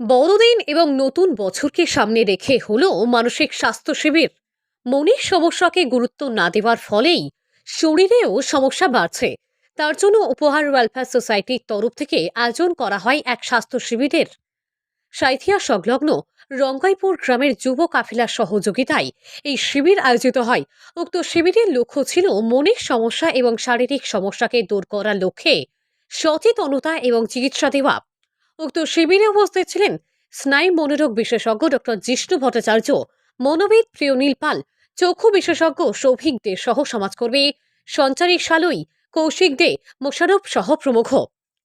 বড়দিন এবং নতুন বছরকে সামনে রেখে হলো মানসিক স্বাস্থ্য শিবির। মনের সমস্যাকে গুরুত্ব না দেওয়ার ফলেই শরীরেও সমস্যা বাড়ছে। তার জন্য উপহার ওয়েলফেয়ার সোসাইটির তরফ থেকে আয়োজন করা হয় এক স্বাস্থ্য শিবিরের। সাঁথিয়া সংলগ্ন রঙ্গাইপুর গ্রামের যুব কাফিলার সহযোগিতায় এই শিবির আয়োজিত হয়। উক্ত শিবিরের লক্ষ্য ছিল মনের সমস্যা এবং শারীরিক সমস্যাকে দূর করার লক্ষ্যে সচেতনতা এবং চিকিৎসা দেওয়া। উক্ত শিবিরে উপস্থিত ছিলেন স্নায়ু মনোরোগ বিশেষজ্ঞ ডক্টর জিষ্ণু ভট্টাচার্য, মনোবিদ প্রিয়নীল পাল, চক্ষু বিশেষজ্ঞ সৌভিক দে সহ সমাজকর্মী সঞ্চারী সালই, কৌশিক দে, মোশারফ সহ প্রমুখ।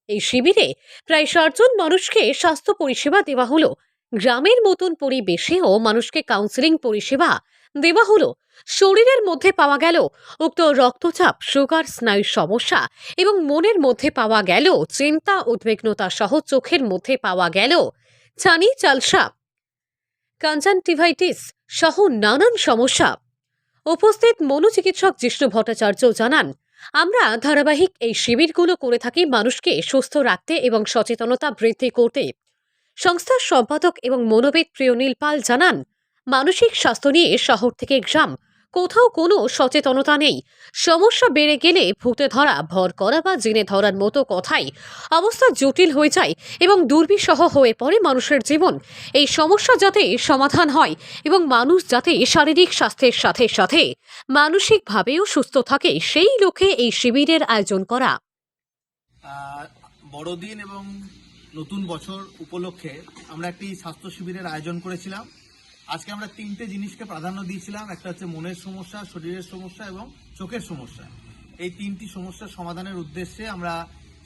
এই শিবিরে প্রায় ষাটজন মানুষকে স্বাস্থ্য পরিষেবা দেওয়া হলো। গ্রামের মতন পরিবেশেও মানুষকে কাউন্সিলিং পরিষেবা দেওয়া হলো। শরীরের মধ্যে পাওয়া গেল উক্ত রক্তচাপ সুগার স্নায়ুর সমস্যা এবং মনের মধ্যে পাওয়া গেল চিন্তা, উদ্বিগ্নতা সহ চোখের মধ্যে পাওয়া গেল ছানি চালসা কনজাংটিভাইটিস সহ নানান সমস্যা। উপস্থিত মনোচিকিৎসক জিষ্ণু ভট্টাচার্য জানান, আমরা ধারাবাহিক এই শিবিরগুলো করে থাকি মানুষকে সুস্থ রাখতে এবং সচেতনতা বৃদ্ধি করতে। সংস্থার সম্পাদক এবং মনোবিদ প্রিয়নীল পাল জানান, মানসিক স্বাস্থ্য নিয়ে শহর থেকে গ্রাম, কোথাও কোনো সচেতনতা নেই। সমস্যা বেড়ে গেলে ভূতে ধরা, ভর করা বা জেনে ধরার মতো কথাই অবস্থা জটিল হয়ে যায় এবং দুর্বিষহ হয়ে পড়ে মানুষের জীবন। এই সমস্যা যাতে সমাধান হয় এবং মানুষ যাতে শারীরিক স্বাস্থ্যের সাথে সাথে মানসিকভাবেও সুস্থ থাকে, সেই লক্ষ্যে এই শিবিরের আয়োজন করা। বড়দিন এবং নতুন বছর উপলক্ষে আমরা একটি স্বাস্থ্য শিবিরের আয়োজন করেছিলাম। আজকে আমরা তিনটে জিনিসকে প্রাধান্য দিয়েছিলাম। একটা হচ্ছে মনের সমস্যা, শরীরের সমস্যা এবং চোখের সমস্যা। এই তিনটি সমস্যার সমাধানের উদ্দেশ্যে আমরা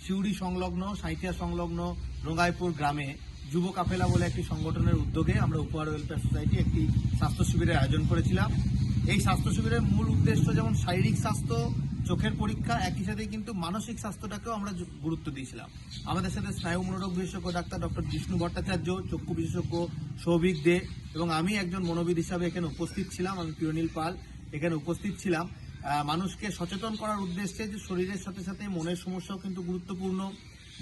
সিউড়ি সংলগ্ন, সাঁইথিয়া সংলগ্ন রঙ্গাইপুর গ্রামে যুব কাফেলা বলে একটি সংগঠনের উদ্যোগে আমরা উপহার ওয়েলফেয়ার সোসাইটি একটি স্বাস্থ্য শিবিরের আয়োজন করেছিলাম। এই স্বাস্থ্য শিবিরের মূল উদ্দেশ্য যেমন শারীরিক স্বাস্থ্য চোখের পরীক্ষা একই সাথে কিন্তু মানসিক স্বাস্থ্যটাকেও আমরা গুরুত্ব দিয়েছিলাম। আমাদের সাথে স্নায়ু মনোরোগ বিশেষজ্ঞ ডাক্তার ডক্টর বিষ্ণু ভট্টাচার্য, চক্ষু বিশেষজ্ঞ সৌভিক দে এবং আমি একজন মনোবিদ হিসাবে এখানে উপস্থিত ছিলাম, আমি পিরনীল পাল এখানে উপস্থিত ছিলাম। মানুষকে সচেতন করার উদ্দেশ্যে যে শরীরের সাথে সাথে মনের সমস্যাও কিন্তু গুরুত্বপূর্ণ।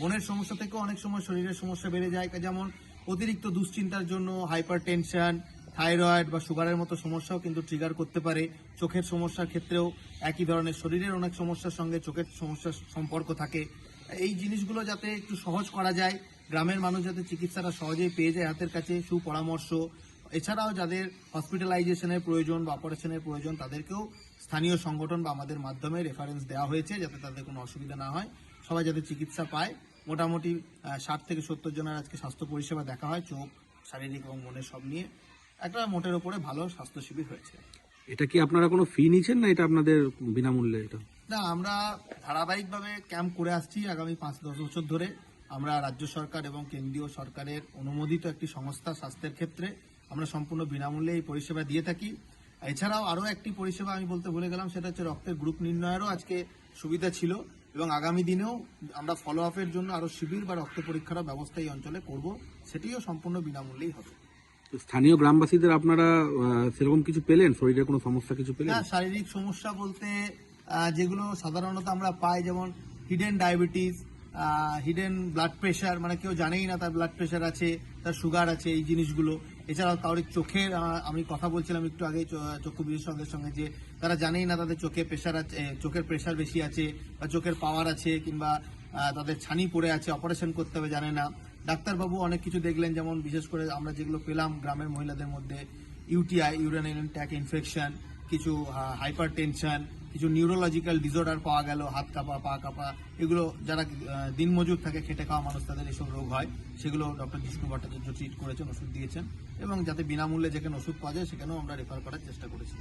মনের সমস্যা থেকেও অনেক সময় শরীরের সমস্যা বেড়ে যায়, যেমন অতিরিক্ত দুশ্চিন্তার জন্য হাইপার টেনশন থাইরয়েড বা সুগারের মতো সমস্যাও কিন্তু ট্রিগার করতে পারে। চোখের সমস্যার ক্ষেত্রেও একই ধরনের, শরীরের অনেক সমস্যার সঙ্গে চোখের সমস্যার সম্পর্ক থাকে। এই জিনিসগুলো যাতে একটু সহজ করা যায়, গ্রামের মানুষ যাতে চিকিৎসাটা সহজেই পেয়ে যায় হাতের কাছে, সুপরামর্শ। এছাড়াও যাদের হসপিটালাইজেশনের প্রয়োজন বা অপারেশনের প্রয়োজন, তাদেরকেও স্থানীয় সংগঠন বা আমাদের মাধ্যমে রেফারেন্স দেওয়া হয়েছে যাতে তাদের কোনো অসুবিধা না হয়। সবাই যাতে চিকিৎসা পায়। মোটামুটি ষাট থেকে সত্তর জনের আজকে স্বাস্থ্য পরিষেবা দেখা হয়, চোখ, শারীরিক এবং মনের সব নিয়ে। একটা মোটের উপরে ভালো স্বাস্থ্য শিবির হয়েছে। এটা কি আপনারা কোনো ফি নিচ্ছেন না এটা আপনাদের বিনামূল্যে এটা? না আমরা ধারাবাহিকভাবে ক্যাম্প করে আসছি আগামী পাঁচ দশ বছর ধরে। আমরা রাজ্য সরকার এবং কেন্দ্রীয় সরকারের অনুমোদিত একটি সংস্থা স্বাস্থ্যের ক্ষেত্রে আমরা সম্পূর্ণ বিনামূল্যে এই পরিষেবা দিয়ে থাকি। এছাড়াও আরও একটি পরিষেবা আমি বলতে ভুলে গেলাম সেটা হচ্ছে রক্তের গ্রুপ নির্ণয়েরও আজকে সুবিধা ছিল এবং আগামী দিনেও আমরা ফলো আপের জন্য আরও শিবির বা রক্ত পরীক্ষার ব্যবস্থা এই অঞ্চলে করব সেটিও সম্পূর্ণ বিনামূল্যেই হবে। স্থানীয় গ্রামবাসীদের আপনারা সেরকম কিছু পেলেন? শরীরে কোনো সমস্যা কিছু পেলেন? শারীরিক সমস্যা বলতে যেগুলো সাধারণত আমরা পাই, যেমন hidden diabetes hidden blood pressure মানে কেউ জানেই না তার ব্লাড প্রেশার আছে, তার সুগার আছে, এই জিনিসগুলো। এছাড়াও কাউরি চোখের আমি কথা বলছিলাম একটু আগে চক্ষু বিশেষজ্ঞের সঙ্গে যে তারা জানেই না তাদের চোখে প্রেশার আছে চোখের প্রেশার বেশি আছে, বা চোখের পাওয়ার আছে, কিংবা তাদের ছানি পড়ে আছে অপারেশন করতে হবে, জানে না। ডাক্তারবাবু অনেক কিছু দেখলেন, যেমন বিশেষ করে আমরা যেগুলো পেলাম গ্রামের মহিলাদের মধ্যে ইউটিআই, ইউরানাইল ট্যাক ইনফেকশন, কিছু হাইপার টেনশন কিছু নিউরোলজিক্যাল ডিসঅর্ডার পাওয়া গেল, হাত কাঁপা, পা কাঁপা, এগুলো যারা দিনমজুর থাকে, খেটে খাওয়া মানুষ, তাদের এসব রোগ হয়। সেগুলো ডক্টর জিষ্ণু ভট্টাচার্য ট্রিট করেছেন, ওষুধ দিয়েছেন এবং যাতে বিনামূল্যে যেখানে ওষুধ পাওয়া যায়, সেখানেও আমরা রেফার করার চেষ্টা করেছি।